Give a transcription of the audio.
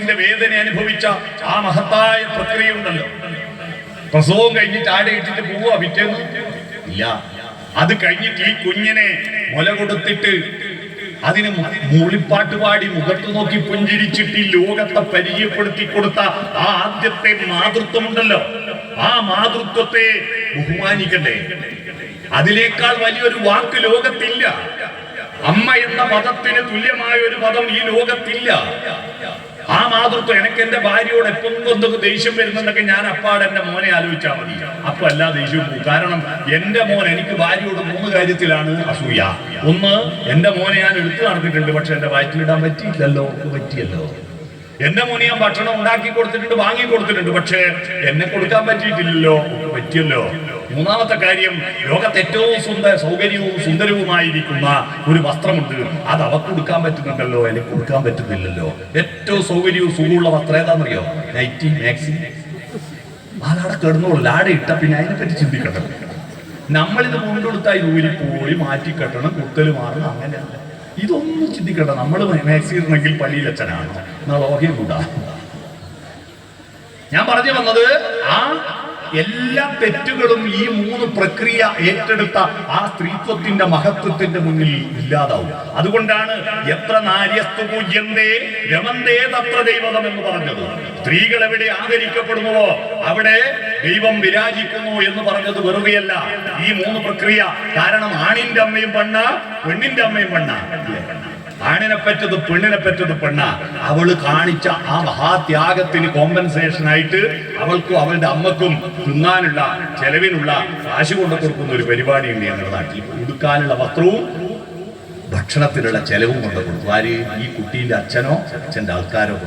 പ്രസവത്തിന്റെ വേദന അനുഭവിച്ച ആ മഹത്തായ പ്രക്രിയ ഉണ്ടല്ലോ പ്രസവം കഴിഞ്ഞിട്ട് ആടയിട്ടിട്ട് പോവുക പിറ്റേന്ന്? ഇല്ല. അത് കഴിഞ്ഞിട്ട് ഈ കുഞ്ഞിനെ മുല കൊടുത്തിട്ട് അതിന് മൂളിപ്പാട്ട് പാടി മുഖത്ത് നോക്കി പുഞ്ചിരിച്ചിട്ട് ഈ ലോകത്തെ പരിചയപ്പെടുത്തി കൊടുത്ത ആ ആദ്യത്തെ മാതൃത്വമുണ്ടല്ലോ. ആ മാതൃത്വത്തെ ബഹുമാനിക്കണ്ടേ അതിലേക്കാൾ വലിയൊരു വാക്ക് ലോകത്തില്ല. അമ്മ എന്ന പദത്തിന് തുല്യമായ ഒരു പദം ഈ ലോകത്തില്ല. മാതൃത്വം എനിക്ക് എന്റെ ഭാര്യയോട് എപ്പം ദേഷ്യം വരുന്നുണ്ടൊക്കെ ഞാൻ അപ്പാട് എന്റെ മോനെ ആലോചിച്ചാൽ മതി. അപ്പൊ എല്ലാ ദേഷ്യവും പോകും. കാരണം എന്റെ മോൻ എനിക്ക് ഭാര്യയോട് മൂന്ന് കാര്യത്തിലാണ് അസൂയ. ഒന്ന് എന്റെ മോനെ ഞാൻ എടുത്തു നടന്നിട്ടുണ്ട് പക്ഷെ എന്റെ വയറ്റിലിടാൻ പറ്റിയില്ലല്ലോ. പറ്റിയല്ലോ. എന്റെ മോനെ ഞാൻ ഭക്ഷണം ഉണ്ടാക്കി കൊടുത്തിട്ടുണ്ട് വാങ്ങി കൊടുത്തിട്ടുണ്ട് പക്ഷെ എന്നെ കൊടുക്കാൻ പറ്റിയിട്ടില്ലല്ലോ. പറ്റിയല്ലോ. മൂന്നാമത്തെ കാര്യം ലോകത്ത് ഏറ്റവും സുന്ദര സൗകര്യവും സുന്ദരവുമായിരിക്കുന്ന ഒരു വസ്ത്രമുണ്ട്. അത് അവർക്ക് കൊടുക്കാൻ പറ്റുന്നുണ്ടല്ലോ അല്ലെങ്കിൽ കൊടുക്കാൻ പറ്റുന്നില്ലല്ലോ. ഏറ്റവും സൗകര്യവും സുഖമുള്ള വസ്ത്രം ഏതാണെന്നറിയോ നൈറ്റി മാക്സി ആളാടെ കിടന്നോളൂ. ലാടെ ഇട്ട പിന്നെ അതിനെപ്പറ്റി ചിന്തിക്കണം. നമ്മളിത് മുണ്ടെടുത്തായി ഊരി പോളി മാറ്റി കെട്ടണം കുത്തൽ മാറണം അങ്ങനെയല്ല. ഇതൊന്നും ചിന്തിക്കണ്ട. നമ്മൾ മാക്സി ഇടണമെങ്കിൽ പള്ളിയിലച്ഛനാണ് എന്നാൽ ഓഹ്യം കൂടാ. ഞാൻ പറഞ്ഞു വന്നത് ആ എല്ലാ തെറ്റുകളും ഈ മൂന്ന് പ്രക്രിയ ഏറ്റെടുത്ത ആ സ്ത്രീത്വത്തിന്റെ മഹത്വത്തിന്റെ മുന്നിൽ ഇല്ലാതാവും. അതുകൊണ്ടാണ് എത്ര നാര്യസ്തു പൂജ്യന്തേ രമന്തേ തത്ര ദൈവതം എന്ന് പറഞ്ഞത്. സ്ത്രീകൾ എവിടെ ആദരിക്കപ്പെടുന്നുവോ? അവിടെ ദൈവം വിരാജിക്കുന്നു എന്ന് പറഞ്ഞത് വെറുതെയല്ല. ഈ മൂന്ന് പ്രക്രിയ കാരണം ആണിന്റെ അമ്മയും പെണ്ണ പെണ്ണിന്റെ അമ്മയും പെണ്ണ. ആണിനെ പറ്റത് പെണ്ണിനെ പറ്റത് പെണ്ണ. അവൾ കാണിച്ച ആ മഹാത്യാഗത്തിന് കോമ്പൻസേഷൻ ആയിട്ട് അവൾക്കും അവളുടെ അമ്മക്കും തിന്നാനുള്ള ചെലവിനുള്ള കാശ് കൊണ്ടു കൊടുക്കുന്ന ഒരു പരിപാടിയുണ്ട് ഞങ്ങളുടെ നാട്ടിൽ. ഉടുക്കാനുള്ള വസ്ത്രവും ഭക്ഷണത്തിനുള്ള ചെലവും കൊണ്ട് കൊടുക്കും. ആര്? ഈ കുട്ടീന്റെ അച്ഛനോ അച്ഛന്റെ ആൾക്കാരോ